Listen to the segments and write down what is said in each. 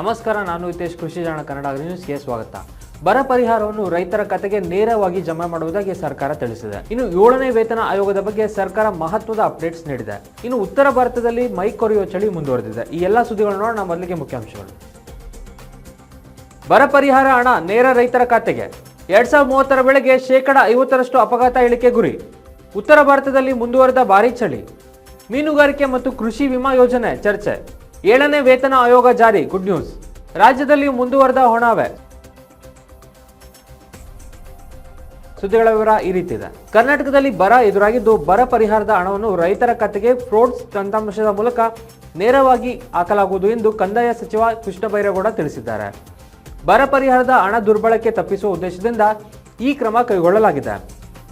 ನಮಸ್ಕಾರ, ನಾನು ಹಿತೇಶ್, ಕೃಷಿ ಜಾಣ, ಕನ್ನಡ ನ್ಯೂಸ್ಗೆ ಸ್ವಾಗತ. ಬರ ಪರಿಹಾರವನ್ನು ರೈತರ ಖಾತೆಗೆ ನೇರವಾಗಿ ಜಮಾ ಮಾಡುವುದಾಗಿ ಸರ್ಕಾರ ತಿಳಿಸಿದೆ. ಇನ್ನು ಏಳನೇ ವೇತನ ಆಯೋಗದ ಬಗ್ಗೆ ಸರ್ಕಾರ ಮಹತ್ವದ ಅಪ್ಡೇಟ್ಸ್ ನೀಡಿದೆ. ಇನ್ನು ಉತ್ತರ ಭಾರತದಲ್ಲಿ ಮೈ ಕೊರೆಯುವ ಚಳಿ ಮುಂದುವರೆದಿದೆ. ಈ ಎಲ್ಲ ಸುದ್ದಿಗಳನ್ನು ನೋಡೋಣ, ಮೊದಲಿಗೆ ಮುಖ್ಯಾಂಶಗಳು. ಬರ ಪರಿಹಾರ ಹಣ ನೇರ ರೈತರ ಖಾತೆಗೆ. ಎರಡ್ ಸಾವಿರದ ಮೂವತ್ತರ ವೇಳೆಗೆ ಶೇಕಡ ಐವತ್ತರಷ್ಟು ಅಪಘಾತ ಇಳಿಕೆ ಗುರಿ. ಉತ್ತರ ಭಾರತದಲ್ಲಿ ಮುಂದುವರೆದ ಭಾರೀ ಚಳಿ. ಮೀನುಗಾರಿಕೆ ಮತ್ತು ಕೃಷಿ ವಿಮಾ ಯೋಜನೆ ಚರ್ಚೆ. ಏಳನೇ ವೇತನ ಆಯೋಗ ಜಾರಿ ಗುಡ್ ನ್ಯೂಸ್ ರಾಜ್ಯದಲ್ಲಿ ಮುಂದುವರೆದ ಹೊಣಾವೆ. ಸುದ್ದಿಗಳ ವಿವರ ಈ ರೀತಿ ಇದೆ. ಕರ್ನಾಟಕದಲ್ಲಿ ಬರ ಎದುರಾಗಿದ್ದು ಬರ ಪರಿಹಾರದ ಹಣವನ್ನು ರೈತರ ಖಾತೆಗೆ ಫ್ರೋಡ್ಸ್ ತಂತ್ರಾಂಶದ ಮೂಲಕ ನೇರವಾಗಿ ಹಾಕಲಾಗುವುದು ಎಂದು ಕಂದಾಯ ಸಚಿವ ಕೃಷ್ಣ ಬೈರೇಗೌಡ ತಿಳಿಸಿದ್ದಾರೆ. ಬರ ಪರಿಹಾರದ ಹಣ ದುರ್ಬಳಕೆ ತಪ್ಪಿಸುವ ಉದ್ದೇಶದಿಂದ ಈ ಕ್ರಮ ಕೈಗೊಳ್ಳಲಾಗಿದೆ.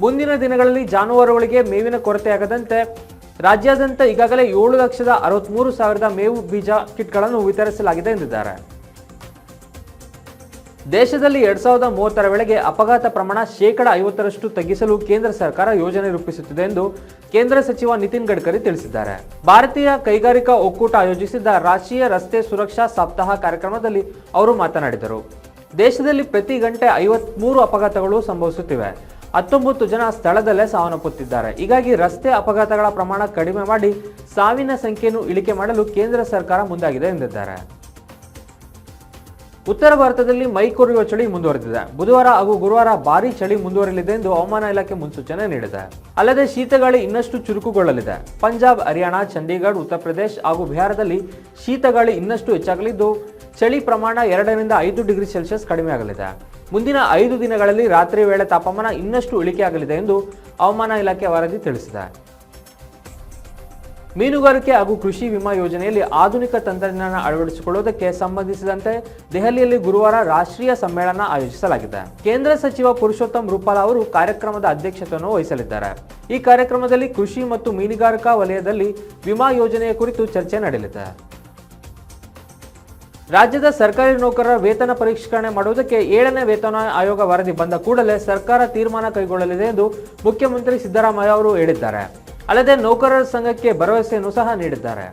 ಮುಂದಿನ ದಿನಗಳಲ್ಲಿ ಜಾನುವಾರುಗಳಿಗೆ ಮೇವಿನ ಕೊರತೆಯಾಗದಂತೆ ರಾಜ್ಯಾದ್ಯಂತ ಈಗಾಗಲೇ ಏಳು ಲಕ್ಷದ ಅರವತ್ಮೂರು ಸಾವಿರದ ಮೇವು ಬೀಜ ಕಿಟ್ಗಳನ್ನು ವಿತರಿಸಲಾಗಿದೆ ಎಂದಿದ್ದಾರೆ. ದೇಶದಲ್ಲಿ ಎರಡ್ ಸಾವಿರದ ಮೂವತ್ತರ ವೇಳೆಗೆ ಅಪಘಾತ ಪ್ರಮಾಣ ಶೇಕಡ ಐವತ್ತರಷ್ಟು ತಗ್ಗಿಸಲು ಕೇಂದ್ರ ಸರ್ಕಾರ ಯೋಜನೆ ರೂಪಿಸುತ್ತಿದೆ ಎಂದು ಕೇಂದ್ರ ಸಚಿವ ನಿತಿನ್ ಗಡ್ಕರಿ ತಿಳಿಸಿದ್ದಾರೆ. ಭಾರತೀಯ ಕೈಗಾರಿಕಾ ಒಕ್ಕೂಟ ಆಯೋಜಿಸಿದ್ದ ರಾಷ್ಟ್ರೀಯ ರಸ್ತೆ ಸುರಕ್ಷಾ ಸಪ್ತಾಹ ಕಾರ್ಯಕ್ರಮದಲ್ಲಿ ಅವರು ಮಾತನಾಡಿದರು. ದೇಶದಲ್ಲಿ ಪ್ರತಿ ಗಂಟೆ ಐವತ್ಮೂರು ಅಪಘಾತಗಳು ಸಂಭವಿಸುತ್ತಿವೆ. ಹತ್ತೊಂಬತ್ತು ಜನ ಸ್ಥಳದಲ್ಲೇ ಸಾವನ್ನಪ್ಪುತ್ತಿದ್ದಾರೆ. ಹೀಗಾಗಿ ರಸ್ತೆ ಅಪಘಾತಗಳ ಪ್ರಮಾಣ ಕಡಿಮೆ ಮಾಡಿ ಸಾವಿನ ಸಂಖ್ಯೆಯನ್ನು ಇಳಿಕೆ ಮಾಡಲು ಕೇಂದ್ರ ಸರ್ಕಾರ ಮುಂದಾಗಿದೆ ಎಂದಿದ್ದಾರೆ. ಉತ್ತರ ಭಾರತದಲ್ಲಿ ಮೈ ಕೊರೆಯುವ ಚಳಿ ಮುಂದುವರೆದಿದೆ. ಬುಧವಾರ ಹಾಗೂ ಗುರುವಾರ ಭಾರೀ ಚಳಿ ಮುಂದುವರಲಿದೆ ಎಂದು ಹವಾಮಾನ ಇಲಾಖೆ ಮುನ್ಸೂಚನೆ ನೀಡಿದೆ. ಅಲ್ಲದೆ ಶೀತಗಾಳಿ ಇನ್ನಷ್ಟು ಚುರುಕುಗೊಳ್ಳಲಿದೆ. ಪಂಜಾಬ್, ಹರಿಯಾಣ, ಚಂಡೀಗಢ, ಉತ್ತರ ಪ್ರದೇಶ ಹಾಗೂ ಬಿಹಾರದಲ್ಲಿ ಶೀತಗಾಳಿ ಇನ್ನಷ್ಟು ಹೆಚ್ಚಾಗಲಿದ್ದು, ಚಳಿ ಪ್ರಮಾಣ ಎರಡರಿಂದ ಐದು ಡಿಗ್ರಿ ಸೆಲ್ಸಿಯಸ್ ಕಡಿಮೆಯಾಗಲಿದೆ. ಮುಂದಿನ ಐದು ದಿನಗಳಲ್ಲಿ ರಾತ್ರಿ ವೇಳೆ ತಾಪಮಾನ ಇನ್ನಷ್ಟು ಇಳಿಕೆಯಾಗಲಿದೆ ಎಂದು ಹವಾಮಾನ ಇಲಾಖೆ ವರದಿ ತಿಳಿಸಿದೆ. ಮೀನುಗಾರಿಕೆ ಹಾಗೂ ಕೃಷಿ ವಿಮಾ ಯೋಜನೆಯಲ್ಲಿ ಆಧುನಿಕ ತಂತ್ರಜ್ಞಾನ ಅಳವಡಿಸಿಕೊಳ್ಳುವುದಕ್ಕೆ ಸಂಬಂಧಿಸಿದಂತೆ ದೆಹಲಿಯಲ್ಲಿ ಗುರುವಾರ ರಾಷ್ಟ್ರೀಯ ಸಮ್ಮೇಳನ ಆಯೋಜಿಸಲಾಗಿದೆ. ಕೇಂದ್ರ ಸಚಿವ ಪುರುಷೋತ್ತಮ್ ರೂಪಾಲ ಅವರು ಕಾರ್ಯಕ್ರಮದ ಅಧ್ಯಕ್ಷತೆಯನ್ನು ವಹಿಸಲಿದ್ದಾರೆ. ಈ ಕಾರ್ಯಕ್ರಮದಲ್ಲಿ ಕೃಷಿ ಮತ್ತು ಮೀನುಗಾರಿಕಾ ವಲಯದಲ್ಲಿ ವಿಮಾ ಯೋಜನೆಯ ಕುರಿತು ಚರ್ಚೆ ನಡೆಯಲಿದೆ. ರಾಜ್ಯದ ಸರ್ಕಾರಿ ನೌಕರರ ವೇತನ ಪರಿಷ್ಕರಣೆ ಮಾಡುವುದಕ್ಕೆ ಏಳನೇ ವೇತನ ಆಯೋಗ ವರದಿ ಬಂದ ಕೂಡಲೇ ಸರ್ಕಾರ ತೀರ್ಮಾನ ಕೈಗೊಳ್ಳಲಿದೆ ಎಂದು ಮುಖ್ಯಮಂತ್ರಿ ಸಿದ್ದರಾಮಯ್ಯ ಅವರು ಹೇಳಿದ್ದಾರೆ. ಅಲ್ಲದೆ ನೌಕರರ ಸಂಘಕ್ಕೆ ಭರವಸೆಯನ್ನು ಸಹ ನೀಡಿದ್ದಾರೆ.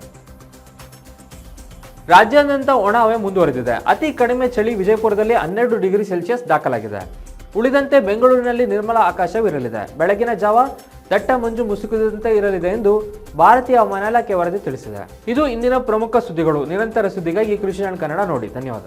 ರಾಜ್ಯಾದ್ಯಂತ ಒಣಹವೆ ಮುಂದುವರೆದಿದೆ. ಅತಿ ಕಡಿಮೆ ಚಳಿ ವಿಜಯಪುರದಲ್ಲಿ ಹನ್ನೆರಡು ಡಿಗ್ರಿ ಸೆಲ್ಸಿಯಸ್ ದಾಖಲಾಗಿದೆ. ಉಳಿದಂತೆ ಬೆಂಗಳೂರಿನಲ್ಲಿ ನಿರ್ಮಲ ಆಕಾಶವಿರಲಿದೆ. ಬೆಳಗಿನ ಜಾವ ದಟ್ಟ ಮಂಜು ಮುಸುಕಿದಂತೆ ಇರಲಿದೆ ಎಂದು ಭಾರತೀಯ ಹವಾಮಾನ ಇಲಾಖೆ ವರದಿ ತಿಳಿಸಿದೆ. ಇದು ಇಂದಿನ ಪ್ರಮುಖ ಸುದ್ದಿಗಳು. ನಿರಂತರ ಸುದ್ದಿಗಾಗಿ ಕೃಷಿ ಕನ್ನಡ ನೋಡಿ. ಧನ್ಯವಾದ.